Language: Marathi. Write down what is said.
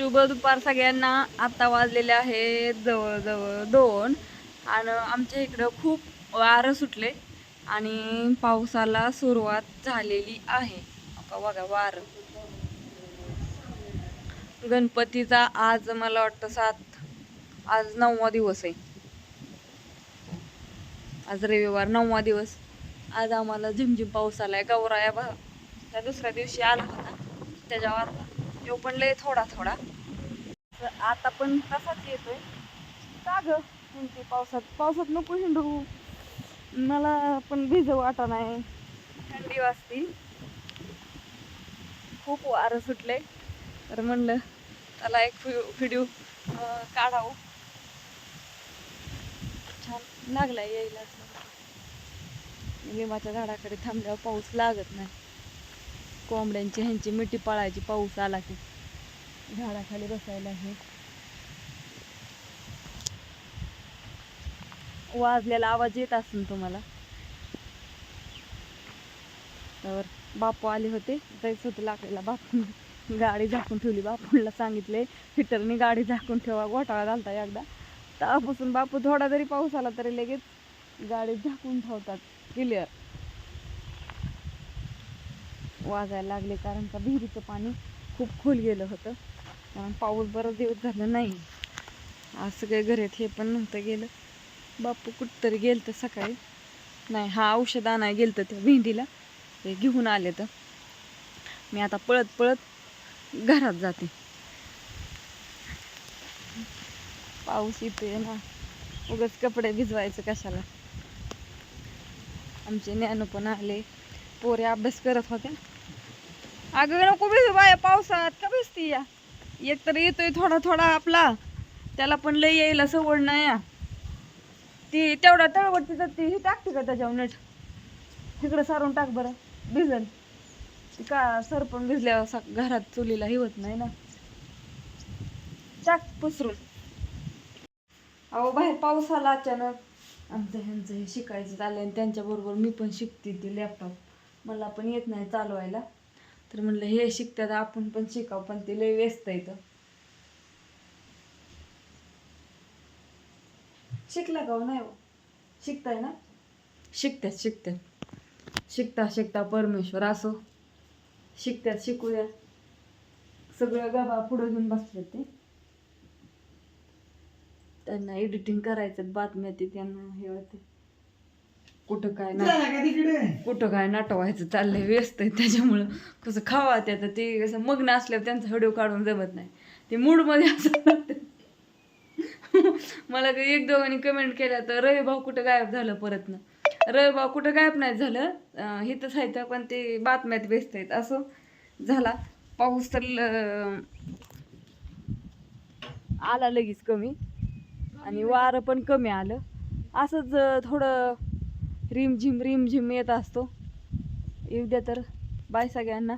शुभ दुपार सगळ्यांना. आता वाजलेले आहे जवळजवळ दोन. आणि आमच्या इकडं खूप वारं सुटले आणि पावसाला सुरुवात झालेली आहे. बघा वारं. गणपतीचा आज मला वाटतं सात आज नववा दिवस आहे. आज रविवार नववा दिवस. आज आम्हाला झिमझिम पाऊस आलाय. गौराया बा त्या दुसऱ्या दिवशी आला होता. त्याच्यावर तो पण लय थोडा थोडा. तर आता पण तसाच येतोय. का ग? पावसात पावसात नको हिंडू. मला पण भिजव वाटा नाही. थंडी वाजती. खूप वारं सुटले तर म्हणलं त्याला एक व्हिडिओ काढावं. छान लागला यायला. लिंबाच्या झाडाकडे थांबल्यावर पाऊस लागत नाही. कोंबड्यांची ह्यांची मिठी पळायची पाऊस आला की. झाडाखाली बसायला हे. वाजलेला आवाज येत असेल तुम्हाला. तर बापू आले होते जायचं होतं लाकडाला बापून. गाडी झाकून ठेवली बापूला सांगितले हिटरने गाडी झाकून ठेवा घोटाळा घालता एकदा. तेव्हापासून बापू थोडा जरी पाऊस आला तरी लगेच गाडी झाकून ठेवतात क्लिअर. वाजायला लागले कारण का विहिरीचं पाणी खूप खोल गेलं होतं. कारण पाऊस बरं दिवस झालं नाही. आज सगळे घरात हे पण नव्हतं गेलं. बापू कुठतरी गेलं तर सकाळी. नाही हा औषध आणाय गेलं तर त्या भेंडीला. ते घेऊन आले तर. मी आता पळत पळत घरात जाते. पाऊस येतोय ना. उगाच कपडे भिजवायचं कशाला? आमचे ज्ञान पण आले. पोरे अभ्यास करत होते अगं नको भिजू बाया पावसात का भिजती या? एक तर येतोय थोडा थोडा आपला. त्याला पण लय यायला सवड नाही या. ती तेवढा तळवटती तर ती टाकते का त्याच्यावर नट? तिकडं सारून टाक बरं भिजल ती का सर पण भिजल्यावर घरात चुलीला हिवत होत नाही ना. टाक पसरून. अहो बाहेर पाऊस आला अचानक. आमचं ह्यांचं हे शिकायचं चाललंय आणि त्यांच्याबरोबर मी पण शिकते ते लॅपटॉप मला पण येत नाही चालवायला. तर म्हणलं हे शिकतात आपण पण शिकाव पण ते लय व्यस्त येतं शिकला का हो? नाही हो. शिकताय ना? शिकतात शिकतात. शिकता शिकता परमेश्वर असो. शिकतात शिकूया. सगळं गाबा पुढं घेऊन बसले ते. त्यांना एडिटिंग करायचं बातम्या ते त्यांना हे होते. कुठं काय ना कुठं काय नाटवायचं चाललंय व्यस्त आहे त्याच्यामुळं. कसं खावा त्याचं ते कसं मग्न असल्यावर त्यांचा व्हिडिओ काढून जमत नाही. ते मूडमध्ये असं मला काही एक दोघांनी कमेंट केल्या तर रवी भाऊ कुठं गायब झालं परत ना? रवी भाऊ कुठं गायब नाही झालं? आहे तर पण ते बातम्यात व्यस्त आहेत. असं झाला. पाऊस तर आला लगेच कमी. आणि वारं पण कमी आलं. असंच थोडं रिमझिम रिमझिम येत असतो. येऊ द्या तर. बाय सगळ्यांना.